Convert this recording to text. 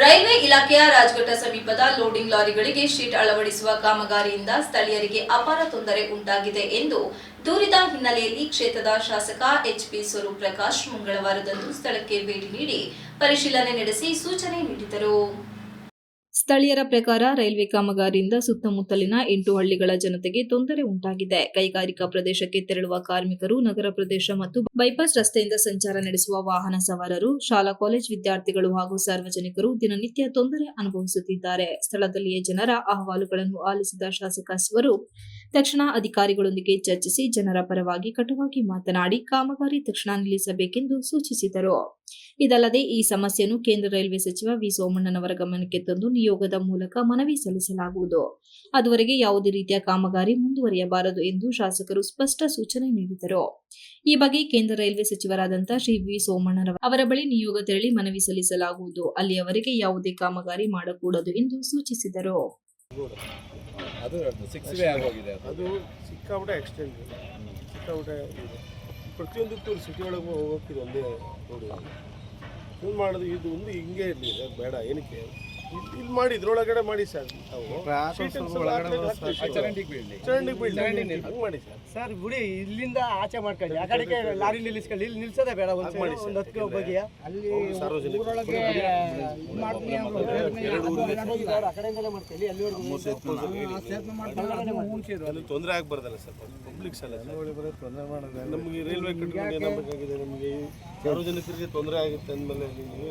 Railway ಇಲಾಖೆಯ ರಾಜಘಟ್ಟ ಸಮೀಪದ loading ಲಾರಿಗಳಿಗೆ ಶೀಟ್ ಅಳವಡಿಸುವ ಕಾಮಗಾರಿಯಿಂದ ಸ್ಥಳೀಯರಿಗೆ ಅಪಾರ ತೊಂದರೆ ಉಂಟಾಗಿದೆ ಎಂದು ದೂರಿದ ಹಿನ್ನೆಲೆಯಲ್ಲಿ ಕ್ಷೇತ್ರದ ಶಾಸಕ ಎಚ್ಪಿ ಸ್ವರೂಪ್ ಪ್ರಕಾಶ್ ಮಂಗಳವಾರದಂದು ಸ್ಥಳಕ್ಕೆ ಭೇಟಿ ನೀಡಿ ಪರಿಶೀಲನೆ ನಡೆಸಿ ಸೂಚನೆ ನೀಡಿದರು. ಸ್ಥಳೀಯರ ಪ್ರಕಾರ ರೈಲ್ವೆ ಕಾಮಗಾರಿಯಿಂದ ಸುತ್ತಮುತ್ತಲಿನ ಎಂಟು ಹಳ್ಳಿಗಳ ಜನತೆಗೆ ತೊಂದರೆ ಉಂಟಾಗಿದೆ. ಕೈಗಾರಿಕಾ ಪ್ರದೇಶಕ್ಕೆ ತೆರಳುವ ಕಾರ್ಮಿಕರು ನಗರ ಪ್ರದೇಶ ಮತ್ತು ಬೈಪಾಸ್ ರಸ್ತೆಯಿಂದ ಸಂಚಾರ ನಡೆಸುವ ವಾಹನ ಸವಾರರು, ಶಾಲಾ ಕಾಲೇಜ್ ವಿದ್ಯಾರ್ಥಿಗಳು ಹಾಗೂ ಸಾರ್ವಜನಿಕರು ದಿನನಿತ್ಯ ತೊಂದರೆ ಅನುಭವಿಸುತ್ತಿದ್ದಾರೆ. ಸ್ಥಳದಲ್ಲಿಯೇ ಜನರ ಅಹವಾಲುಗಳನ್ನು ಆಲಿಸಿದ ಶಾಸಕ ಸ್ವರೂಪ್ ತಕ್ಷಣ ಅಧಿಕಾರಿಗಳೊಂದಿಗೆ ಚರ್ಚಿಸಿ ಜನರ ಪರವಾಗಿ ಕಟುವಾಗಿ ಮಾತನಾಡಿ ಕಾಮಗಾರಿ ತಕ್ಷಣ ನಿಲ್ಲಿಸಬೇಕೆಂದು ಸೂಚಿಸಿದರು. ಇದಲ್ಲದೆ ಈ ಸಮಸ್ಯೆಯನ್ನು ಕೇಂದ್ರ ರೈಲ್ವೆ ಸಚಿವ ವಿ ಸೋಮಣ್ಣನವರ ಗಮನಕ್ಕೆ ತಂದು ನಿಯೋಗದ ಮೂಲಕ ಮನವಿ ಸಲ್ಲಿಸಲಾಗುವುದು. ಅದುವರೆಗೆ ಯಾವುದೇ ರೀತಿಯ ಕಾಮಗಾರಿ ಮುಂದುವರಿಯಬಾರದು ಎಂದು ಶಾಸಕರು ಸ್ಪಷ್ಟ ಸೂಚನೆ ನೀಡಿದರು. ಈ ಬಗ್ಗೆ ಕೇಂದ್ರ ರೈಲ್ವೆ ಸಚಿವರಾದಂತಹ ಶ್ರೀ ವಿ ಸೋಮಣ್ಣನವರ ಅವರ ಬಳಿ ನಿಯೋಗ ತೆರಳಿ ಮನವಿ ಸಲ್ಲಿಸಲಾಗುವುದು. ಅಲ್ಲಿಯವರೆಗೆ ಯಾವುದೇ ಕಾಮಗಾರಿ ಮಾಡಕೂಡದು ಎಂದು ಸೂಚಿಸಿದರು. ಅದು ಸಿಕ್ಸ್ ವೇ ಆಗೋಗಿದೆ. ಅದು ಸಿಕ್ಕಾಪಟ್ಟೆ ಎಕ್ಸ್ಟೆಂಡ್ ಸಿಕ್ಕಾಪಟ್ಟೆ ಇದೆ. ಪ್ರತಿಯೊಂದಕ್ಕೂ ಸಿಟಿ ಒಳಗೆ ಹೋಗೋಕೆ ಒಂದೇ ನೋಡಿ ಇದು ಮಾಡೋದು? ಇದು ಒಂದು ಹಿಂಗೆ ಇರಲಿ ಬೇಡ ಏನಕ್ಕೆ? ಇಲ್ಲಿ ಇಲ್ಲಿ ಮಾಡಿ ಇದ್ರೊಳಗಡೆ ಮಾಡಿ ಸರ್. ಚರಂಡಿ ಮಾಡಿ ಸರ್. ಸರ್ ಬಿಡಿ ಇಲ್ಲಿಂದ ಆಚೆ ಮಾಡ್ಕೊಳ್ಳಿ. ಆ ಕಡೆಗೆ ಲಾರಿ ನಿಲ್ಲಿಸ್ಕೊಳ್ಳಿ. ಇಲ್ಲಿ ನಿಲ್ಸೋದೇ ಬೇಡ. ಒಂದು ಮಾಡಿ ಒಂದು ಹತ್ತು ಬಗೆಯ ಅಲ್ಲಿ ಊರೊಳಗೆ. ಆ ಕಡೆಯಿಂದಲೇ ಮಾಡ್ಕೊಳ್ಳಿ. ಅಲ್ಲಿವರೆಗೂ ಅಲ್ಲಿ ತೊಂದರೆ ಆಗ್ಬಾರ್ದಲ್ಲ ಸರ್. ಪಬ್ಲಿಕ್ ಸಲ ನಮಗೆ ರೈಲ್ವೆ ಕಟ್ಕೊಂಡು ಏನಾಗಬೇಕಾಗಿದೆ ನಮಗೆ ಸಾರ್ವಜನಿಕರಿಗೆ ತೊಂದರೆ ಆಗುತ್ತೆ ಅಂದಮೇಲೆ ಹೇಳಿ